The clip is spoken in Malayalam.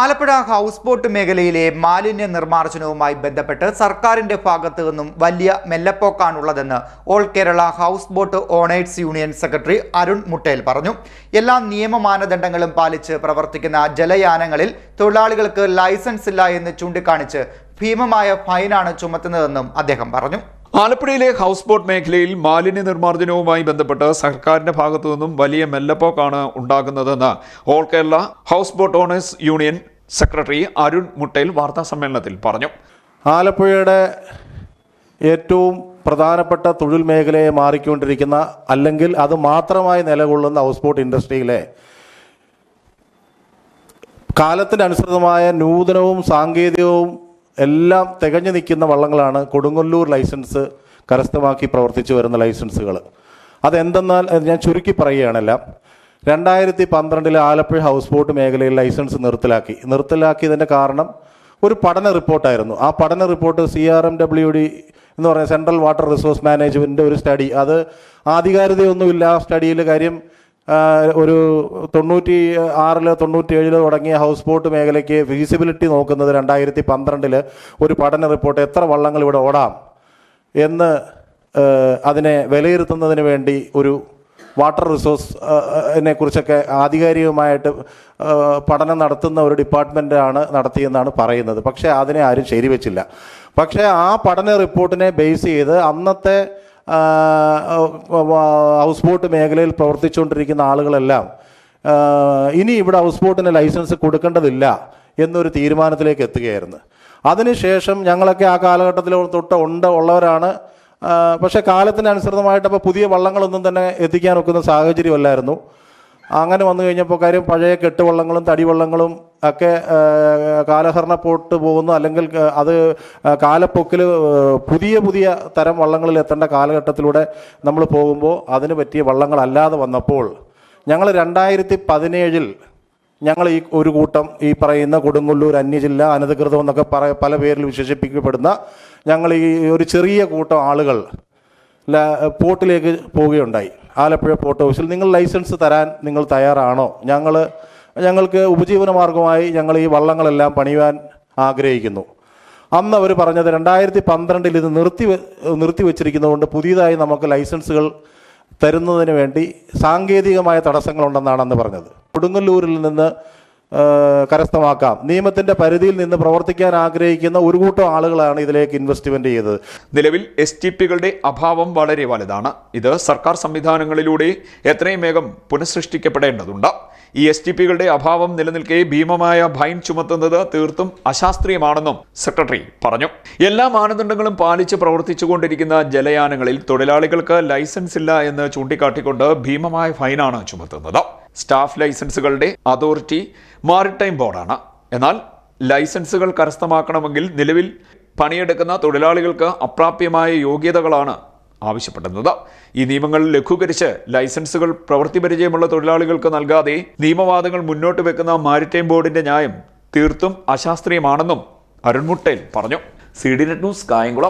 ആലപ്പുഴ ഹൗസ് ബോട്ട് മേഖലയിലെ മാലിന്യ നിർമ്മാർജനവുമായി ബന്ധപ്പെട്ട് സർക്കാരിന്റെ ഭാഗത്തു നിന്നും വലിയ മെല്ലപ്പോക്കാണുള്ളതെന്ന് all Kerala house boat owners union secretary Arun Muttel പറഞ്ഞു. എല്ലാ നിയമ മാനദണ്ഡങ്ങളും പാലിച്ച് പ്രവർത്തിക്കുന്ന ജലയാനങ്ങളിൽ തൊഴിലാളികൾക്ക് ലൈസൻസ് ഇല്ല എന്ന് ചൂണ്ടിക്കാണിച്ച് ഭീമമായ ഫൈനാണ് ചുമത്തുന്നതെന്നും അദ്ദേഹം പറഞ്ഞു. ആലപ്പുഴയിലെ ഹൗസ് ബോട്ട് മേഖലയിൽ മാലിന്യ നിർമ്മാർജനവുമായി ബന്ധപ്പെട്ട് സർക്കാരിന്റെ ഭാഗത്തു നിന്നും വലിയ മെല്ലപ്പോക്കാണ് ഉണ്ടാകുന്നതെന്ന് all Kerala house boat owners union secretary Arun Muttel വാർത്താ സമ്മേളനത്തിൽ പറഞ്ഞു. ആലപ്പുഴയുടെ ഏറ്റവും പ്രധാനപ്പെട്ട തൊഴിൽ മേഖലയെ മാറിക്കൊണ്ടിരിക്കുന്ന അല്ലെങ്കിൽ അത് മാത്രമായി നിലകൊള്ളുന്ന ഹൗസ് ബോട്ട് ഇൻഡസ്ട്രിയിലെ കാലത്തിനനുസൃതമായ നൂതനവും സാങ്കേതികവും എല്ലാം തികഞ്ഞു നിൽക്കുന്ന വള്ളങ്ങളാണ് കൊടുങ്ങല്ലൂർ ലൈസൻസ് കരസ്ഥമാക്കി പ്രവർത്തിച്ചു വരുന്ന ലൈസൻസുകൾ. അതെന്തെന്നാൽ അത് ഞാൻ ചുരുക്കി പറയുകയാണല്ല രണ്ടായിരത്തി പന്ത്രണ്ടിൽ ആലപ്പുഴ ഹൗസ് ബോട്ട് മേഖലയിൽ ലൈസൻസ് നിർത്തലാക്കി. നിർത്തലാക്കിയതിന്റെ കാരണം ഒരു പഠന റിപ്പോർട്ടായിരുന്നു. ആ പഠന report C R M W D എന്ന് പറയുന്ന സെൻട്രൽ വാട്ടർ റിസോഴ്സ് മാനേജ്മെന്റിന്റെ ഒരു സ്റ്റഡി. അത് ആധികാരികതയൊന്നുമില്ല. ആ സ്റ്റഡിയിൽ കാര്യം ഒരു തൊണ്ണൂറ്റി ആറിൽ തൊണ്ണൂറ്റി ഏഴിൽ തുടങ്ങിയ ഹൗസ് ബോട്ട് മേഖലയ്ക്ക് ഫീസിബിലിറ്റി നോക്കുന്നത് രണ്ടായിരത്തി പന്ത്രണ്ടിൽ ഒരു പഠന റിപ്പോർട്ട് എത്ര വള്ളങ്ങൾ ഇവിടെ ഓടാം എന്ന് അതിനെ വിലയിരുത്തുന്നതിന് വേണ്ടി ഒരു വാട്ടർ റിസോഴ്സ് നെ കുറിച്ചൊക്കെ ആധികാരികമായിട്ട് പഠനം നടത്തുന്ന ഒരു ഡിപ്പാർട്ട്മെന്റാണ് നടത്തിയെന്നാണ് പറയുന്നത്. പക്ഷേ അതിനെ ആരും ശരിവെച്ചില്ല. പക്ഷേ ആ പഠന റിപ്പോർട്ടിനെ ബേസ് ചെയ്ത് അന്നത്തെ ഹൗസ് ബോട്ട് മേഖലയിൽ പ്രവർത്തിച്ചുകൊണ്ടിരിക്കുന്ന ആളുകളെല്ലാം ഇനി ഇവിടെ ഹൗസ് ബോട്ടിന് ലൈസൻസ് കൊടുക്കേണ്ടതില്ല എന്നൊരു തീരുമാനത്തിലേക്ക് എത്തുകയായിരുന്നു. അതിനുശേഷം ഞങ്ങളൊക്കെ ആ കാലഘട്ടത്തിൽ തൊട്ട് ഉണ്ട് ഉള്ളവരാണ്. പക്ഷേ കാലത്തിനനുസൃതമായിട്ട് അപ്പോൾ പുതിയ വള്ളങ്ങളൊന്നും തന്നെ എത്തിക്കാൻ ഒക്കുന്ന സാഹചര്യമല്ലായിരുന്നു. അങ്ങനെ വന്നു കഴിഞ്ഞപ്പോൾ കാര്യം പഴയ കെട്ടുവള്ളങ്ങളും തടിവള്ളങ്ങളും ഒക്കെ കാലഹരണപ്പെട്ടു കാലഹരണ പോട്ട് പോകുന്നു. അല്ലെങ്കിൽ അത് കാലപ്പൊക്കിൽ പുതിയ പുതിയ തരം വള്ളങ്ങളിൽ എത്തേണ്ട കാലഘട്ടത്തിലൂടെ നമ്മൾ പോകുമ്പോൾ അതിന് പറ്റിയ വള്ളങ്ങളല്ലാതെ വന്നപ്പോൾ ഞങ്ങൾ രണ്ടായിരത്തി പതിനേഴിൽ ഞങ്ങൾ ഈ ഒരു കൂട്ടം ഈ പറയുന്ന കൊടുങ്ങല്ലൂർ അന്യജില്ല അനധികൃതം എന്നൊക്കെ പറ പല പേരിൽ വിശേഷിപ്പിക്കപ്പെടുന്ന ഞങ്ങൾ ഈ ഒരു ചെറിയ കൂട്ടം ആളുകൾ പോർട്ടിലേക്ക് പോവുകയുണ്ടായി. ആലപ്പുഴ പോർട്ട് ഹൗസിൽ നിങ്ങൾ ലൈസൻസ് തരാൻ നിങ്ങൾ തയ്യാറാണോ? ഞങ്ങൾ ഞങ്ങൾക്ക് ഉപജീവന മാർഗമായി ഞങ്ങൾ ഈ വള്ളങ്ങളെല്ലാം പണിയുവാൻ ആഗ്രഹിക്കുന്നു. അന്ന് അവർ പറഞ്ഞത് രണ്ടായിരത്തി പന്ത്രണ്ടിൽ ഇത് നിർത്തി നിർത്തി വെച്ചിരിക്കുന്നതുകൊണ്ട് പുതിയതായി നമുക്ക് ലൈസൻസുകൾ തരുന്നതിന് വേണ്ടി സാങ്കേതികമായ തടസ്സങ്ങളുണ്ടെന്നാണ് അന്ന് പറഞ്ഞത്. കൊടുങ്ങല്ലൂരിൽ നിന്ന് കരസ്ഥമാക്കാം. നിയമത്തിന്റെ പരിധിയിൽ നിന്ന് പ്രവർത്തിക്കാൻ ആഗ്രഹിക്കുന്ന ഒരു കൂട്ടം ആളുകളാണ് ഇതിലേക്ക് ഇൻവെസ്റ്റ്മെന്റ് ചെയ്തത്. നിലവിൽ എസ് ടി പികളുടെ അഭാവം വളരെ വലുതാണ്. ഇത് സർക്കാർ സംവിധാനങ്ങളിലൂടെ എത്രയും വേഗം പുനഃസൃഷ്ടിക്കപ്പെടേണ്ടതുണ്ട്. ഈ എസ് ടി പികളുടെ അഭാവം നിലനിൽക്കെ ഭീമമായ ഭൈൻ ചുമത്തുന്നത് തീർത്തും അശാസ്ത്രീയമാണെന്നും സെക്രട്ടറി പറഞ്ഞു. എല്ലാ മാനദണ്ഡങ്ങളും പാലിച്ച് പ്രവർത്തിച്ചുകൊണ്ടിരിക്കുന്ന ജലയാനങ്ങളിൽ തൊഴിലാളികൾക്ക് ലൈസൻസ് ഇല്ല എന്ന് ചൂണ്ടിക്കാട്ടിക്കൊണ്ട് ഭീമമായ ഫൈനാണ് ചുമത്തുന്നത്. സ്റ്റാഫ് ലൈസൻസുകളുടെ അതോറിറ്റി മാരിടൈം ബോർഡാണ്. എന്നാൽ ലൈസൻസുകൾ കരസ്ഥമാക്കണമെങ്കിൽ നിലവിൽ പണിയെടുക്കുന്ന തൊഴിലാളികൾക്ക് അപ്രാപ്യമായ യോഗ്യതകളാണ് ആവശ്യപ്പെടുന്നത്. ഈ നിയമങ്ങൾ ലഘൂകരിച്ച് ലൈസൻസുകൾ പ്രവൃത്തി പരിചയമുള്ള തൊഴിലാളികൾക്ക് നൽകാതെ നിയമവാദങ്ങൾ മുന്നോട്ട് വെക്കുന്ന മാരിടൈം ബോർഡിന്റെ ന്യായം തീർത്തും അശാസ്ത്രീയമാണെന്നും അരുൺമുട്ടേൽ പറഞ്ഞു. C D net news Kayamkulam.